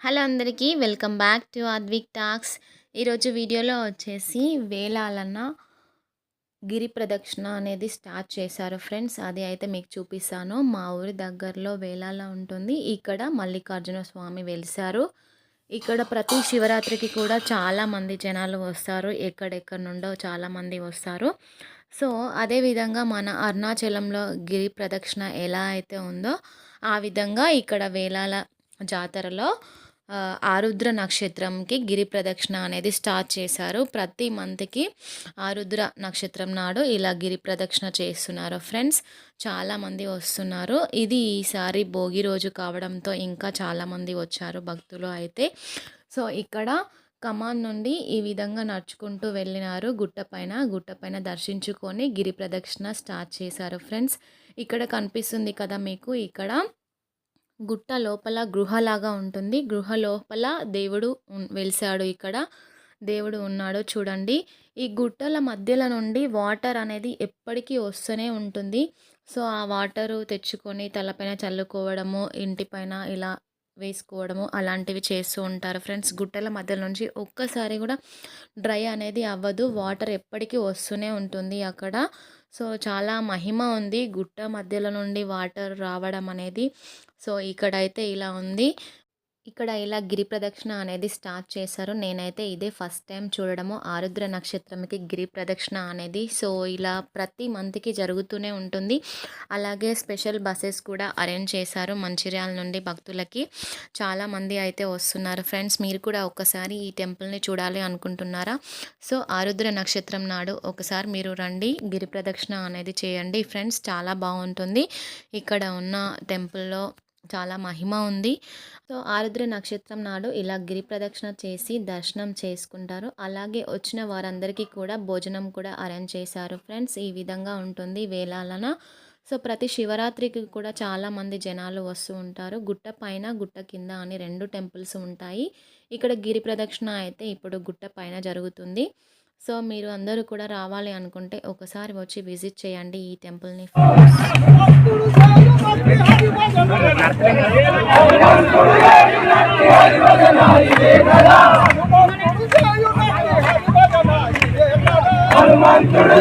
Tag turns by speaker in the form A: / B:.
A: Hello అందరికీ welcome back to Advik talks. ఈరోజు వీడియోలో వచ్చేసి వేలాలన్న గిరి ప్రదక్షిణ అనేది స్టార్ట్ చేశారు ఫ్రెండ్స్. అది అయితే మీకు చూపిస్తాను. మా ఊరి దగ్గరలో వేలాల ఉంటుంది. ఇక్కడ మల్లికార్జున స్వామి వెలిశారు. ఇక్కడ ప్రతి శివరాత్రికి కూడా చాలామంది జనాలు వస్తారు. ఎక్కడెక్కడ నుండో చాలామంది వస్తారు. సో అదేవిధంగా మన అరుణాచలంలో గిరి ప్రదక్షిణ ఎలా అయితే ఉందో ఆ విధంగా ఇక్కడ వేలాల జాతరలో ఆరుద్ర నక్షత్రంకి గిరి ప్రదక్షిణ అనేది స్టార్ట్ చేశారు. ప్రతి మంత్కి ఆరుద్ర నక్షత్రం నాడు ఇలా గిరి ప్రదక్షిణ చేస్తున్నారు ఫ్రెండ్స్. చాలామంది వస్తున్నారు. ఇది ఈసారి భోగి రోజు కావడంతో ఇంకా చాలామంది వచ్చారు భక్తులు అయితే. సో ఇక్కడ కమాన్ నుండి ఈ విధంగా నడుచుకుంటూ వెళ్ళినారు. గుట్టపైన గుట్టపైన దర్శించుకొని గిరి ప్రదక్షిణ స్టార్ట్ చేశారు ఫ్రెండ్స్. ఇక్కడ కనిపిస్తుంది కదా మీకు ఇక్కడ గుట్ట లోపల గృహలాగా ఉంటుంది. గృహ లోపల దేవుడు వెలిసాడు ఇక్కడ. దేవుడు ఉన్నాడు చూడండి. ఈ గుట్టల మధ్యలో నుండి వాటర్ అనేది ఎప్పటికీ వస్తూనే ఉంటుంది. సో ఆ వాటరు తెచ్చుకొని తలపైన చల్లుకోవడము ఇంటిపైన ఇలా వేసుకోవడము అలాంటివి చేస్తూ ఉంటారు ఫ్రెండ్స్. గుట్టల మధ్య నుంచి ఒక్కసారి కూడా డ్రై అనేది అవ్వదు. వాటర్ ఎప్పటికీ వస్తూనే ఉంటుంది అక్కడ. సో చాలా మహిమ ఉంది. గుట్ట మధ్యలో నుండి వాటర్ రావడం అనేది. సో ఇక్కడైతే ఇలా ఉంది. ఇక్కడ ఇలా గిరి ప్రదక్షిణ అనేది స్టార్ట్ చేశారు నేనైతే ఇదే ఫస్ట్ టైం చూడడము. ఆరుద్ర నక్షత్రంకి గిరి ప్రదక్షిణ అనేది. సో ఇలా ప్రతి మంత్కి జరుగుతూనే ఉంటుంది. అలాగే స్పెషల్ బస్సెస్ కూడా అరేంజ్ చేశారు మంచిర్యాల నుండి భక్తులకి. చాలామంది అయితే వస్తున్నారు. ఫ్రెండ్స్ మీరు కూడా ఒకసారి ఈ టెంపుల్ని చూడాలి అనుకుంటున్నారా? సో ఆరుద్ర నక్షత్రం నాడు ఒకసారి మీరు రండి. గిరి ప్రదక్షిణ అనేది చేయండి. ఫ్రెండ్స్ చాలా బాగుంటుంది. ఇక్కడ ఉన్న టెంపుల్లో చాలా మహిమ ఉంది. సో ఆరుద్ర నక్షత్రం నాడు ఇలా గిరి ప్రదక్షిణ చేసి దర్శనం చేసుకుంటారు. అలాగే వచ్చిన వారందరికీ కూడా భోజనం కూడా అరేంజ్ చేశారు. ఫ్రెండ్స్ ఈ విధంగా ఉంటుంది వేలాలన. సో ప్రతి శివరాత్రికి కూడా చాలామంది జనాలు వస్తూ ఉంటారు. గుట్ట పైన గుట్ట కింద అని రెండు టెంపుల్స్ ఉంటాయి. ఇక్కడ గిరి ప్రదక్షిణ అయితే ఇప్పుడు గుట్ట పైన జరుగుతుంది. సో మీరు అందరూ కూడా రావాలి అనుకుంటే ఒకసారి వచ్చి విజిట్ చేయండి ఈ టెంపుల్ని.
B: హనుమంతుడు